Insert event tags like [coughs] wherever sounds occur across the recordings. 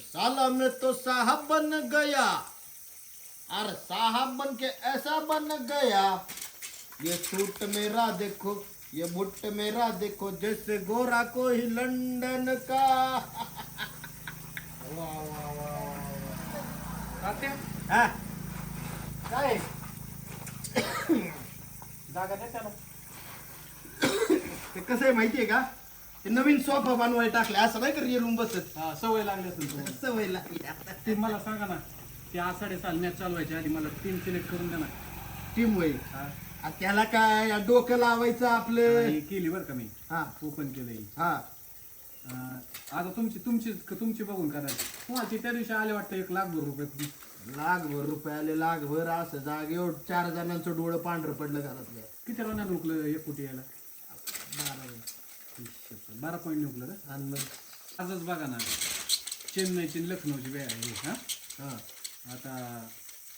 साला में तो साहब बन गया। और साहब बन के ऐसा बन गया ये सूट मेरा देखो ये बुट मेरा देखो जैसे गोरा को ही लंदन का। [laughs] वाह, वाह, वाह, वाह, तात्या वाह. हा? काय [coughs] जागा त्याला [coughs] ते कसं आहे माहितीये का? ते नवीन सोफा बनवायला टाकले. असं नाही का रूम बसत? हा सवय लागली असेल तुम्हाला. सवय लागली आता. ते मला सांगा ना ते आज साडेसाल मॅच चालवायच्या आधी मला टीम सिलेक्ट करून द्या ना. टीम वय हा. आ, त्याला काय डोकं लावायचं आपलं? आणि केली बरं का मी. हा. ओपन केलं ही. हा अं, आता तुमची तुमची तुमची बघून करायची तुम्हाला ते त्या दिवशी आले वाटतं एक लाख भर रुपये लाखभर रुपये आले लाखभर असं जाग एवढं चार जणांचं डोळं पांढरं पडलं घरातल्या किती रनात हुकलं एक कोटी यायला? बारा. बारा पॉईंट हुकलं का? आणि मग आजच बघा ना. चेन्नईची लखनौची वेळ आहे. हा? हा. आता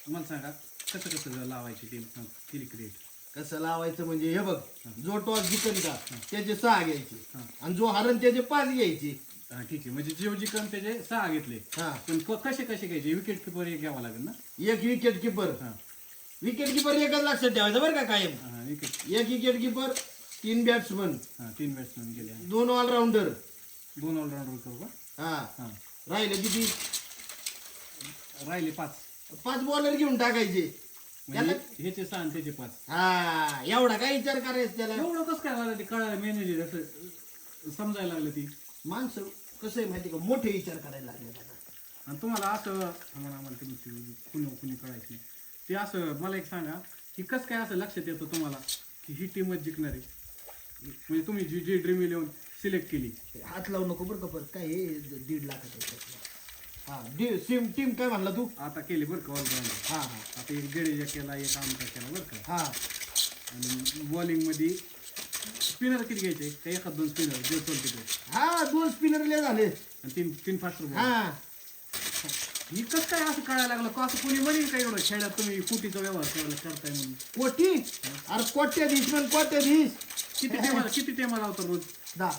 मला सांगा कसं कसं लावायची टीम केली क्रिएट कसं लावायचं म्हणजे हे बघ जो टॉस जिंकन का त्याचे सहा घ्यायचे. हा. आणि जो हरण त्याचे पाच घ्यायचे. हा ठीक आहे. म्हणजे जीव जिकन त्याचे सहा घेतले. हा. पण क- कसे कसे घ्यायचे? विकेट किपर एक घ्यावा लागेल ना? एक विकेट किपर हा. विकेट किपर एकच लक्षात ठेवायचं बरं का कायम. हा विकेट एक विकेट किपर तीन बॅट्समन हा तीन बॅट्समॅन गेले. दोन ऑलराऊंडर दोन ऑलराऊंडर करू का? हा. हा. राहिले किती? राहिले पाच. पाच बॉलर घेऊन टाकायचे. म्हणजे ह्याचे सहा आणि त्याचे पाच. हा एवढा काय विचार करायचा त्याला? एवढं कसं काय झालं ते कळायला मॅनेजर असं समजायला लागलं ती? माणसं कसं आहे माहिती का? मोठे विचार करायला लागले आता आणि तुम्हाला असं आम्हाला आम्हाला तुमची कुणी कुणी कळायचं. ते असं मला एक सांगा की कसं काय असं लक्षात येतं तुम्हाला की ही टीमच जिंकणार? आहे म्हणजे तुम्ही जी जी ड्रीम इलेव्हन सिलेक्ट केली. हात लावू नको बरं का परत काय हे दीड लाखाचं हा डी सिम टीम काय म्हणला तू? आता केली बरं का ऑलराऊंडर हा हा. आता एक जडेजा केला एक आमचा केला बरं का. हा. आणि बॉलिंगमध्ये स्पिनर किती घ्यायचे? का एखाद दोन स्पिनर जे चलते ते हा दोन स्पिनर ले झाले. आणि तीन तीन फास्ट बॉल हा. ही कसं काय असं कळायला लागलं? का असं कोणी म्हणेल का एवढं? खेळात तुम्ही फुटीचा व्यवहार करायला करताय म्हणून. कोटी अरे कोट्याधीश पण कोट्याधीश किती टेमा किती टेमा लावतात रोज. दा.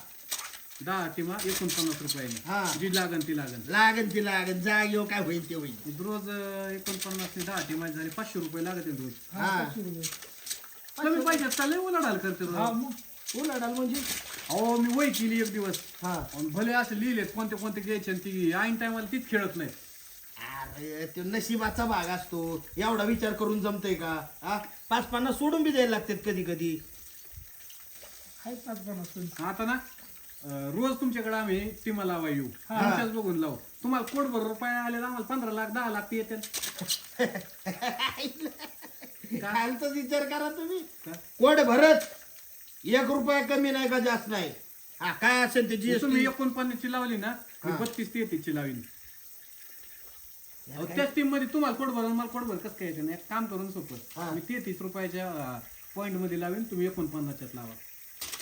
दहा टीमा एकोणपन्नास रुपयाने. हा. जी लागन ती लागन. लागन ती लागन. जाग येऊ काय होईल ते होईल. रोज एकोणपन्नास ते दहा टीमा झाली पाचशे रुपये लागत आहेत रोज. हा. कमी पैशात चालले उलाढाल करते रोज. उलाढाल म्हणजे? अहो मी वय केली एक दिवस. हा. भले असं लिहिलेत कोणते कोणते घ्यायचे आणि ती ऐन टायमाला तीच खेळत नाही अरे ते नशिबाचा भाग असतो. एवढा विचार करून जमतय का? हा? पाच पन्नास सोडून बी द्यायला लागतात कधी कधी आता ना अं, रोज तुमच्याकडे आम्ही टीमा लावा येऊ. तुमच्याच बघून लावू. तुम्हाला कोटभर रुपये आले तर आम्हाला पंधरा लाख दहा लाख ते येते खालचाच [laughs] विचार करा तुम्ही. का? कोड भरत एक रुपया कमी नाही का जास्त नाही? हा काय असेल ते तुम्ही जीएसटी एकोणपन्नास ची लावली ना मी हा. बत्तीस तेहतीस ची लावीन. अहो, त्याच टीममध्ये तुम्हाला कोट भर मला कोट भर कसं काय येतं ना? एक काम करून हा. सोपं मी तेहतीस रुपयाच्या पॉईंटमध्ये लावीन तुम्ही एकोणपन्नासच्यात लावा.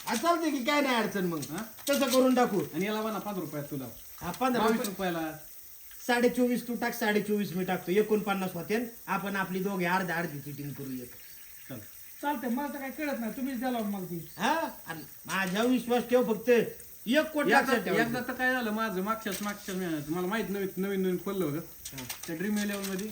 चालते की काय नाही अडचण मग हा? तसं करून टाकू. आणि याला म्हणा पाच रुपयात तुला. हा पंधरा बावीस रुपये. रुपयाला. साडे चोवीस तू टाक साडे चोवीस मी टाकतो. एकोणपन्नास होते आपण आपली दोघे अर्ध्या अर्धी चिटिंग करू एक. चल. चालतंय मला तर काही कळत नाही. तुम्हीच द्याला मग ती. हा? आणि माझ्या विश्वास ठेव फक्त. एक कोटी लक्षात एकदा ठेवायचं. तर काय झालं माझं मागच्याच मागच्या महिन्यात मला माहीत नवीन नवीन नवीन खोललं होतं. त्या ड्रीम इलेव्हनमध्ये.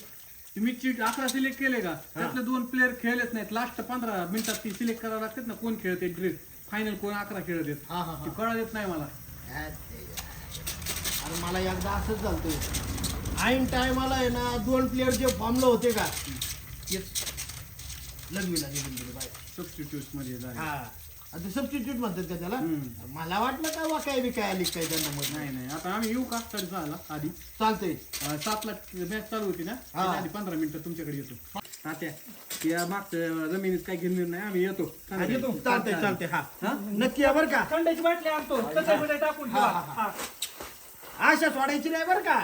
ते मी चीट अकरा सिलेक्ट केले का? त्यातले दोन प्लेअर खेळलेच नाहीत. लास्ट पंधरा मिनिटात ती सिलेक्ट करावं लागतात ना कोण खेळते ड्रीम फायनल कोण अकरा खेळत आहेत? हा हा ते कळा देत नाही मला. हा, ते अरे मला एकदा असंच झालतं. ऐन टायमाला आहे ना दोन प्लेअर जे फॉर्मला होते का? तेच लघवीला निघून गेले बाय सबस्टिट्यूटमध्ये झाले. हा. सबस्टिट्यूट म्हणतात का त्याला? हम्म. मला वाटलं काय वा काय बी काय आली काय त्यांना मध्ये नाही नाही. आता आम्ही येऊ का? तरी झाला आधी. चालतंय. अं, सातला मॅच चालू होती ना? हा. आधी पंधरा मिनिटं तुमच्याकडे येतो. तात्या. या मागच्या जमिनीत काय घेऊन नाही. आम्ही येतो. येतो चालतंय. चालतंय हा? नक्की या बरं का. थंडाची बाटली आणतो. तसं टाकून ठेवा. हा. आशा सोडायची नाही बरं का?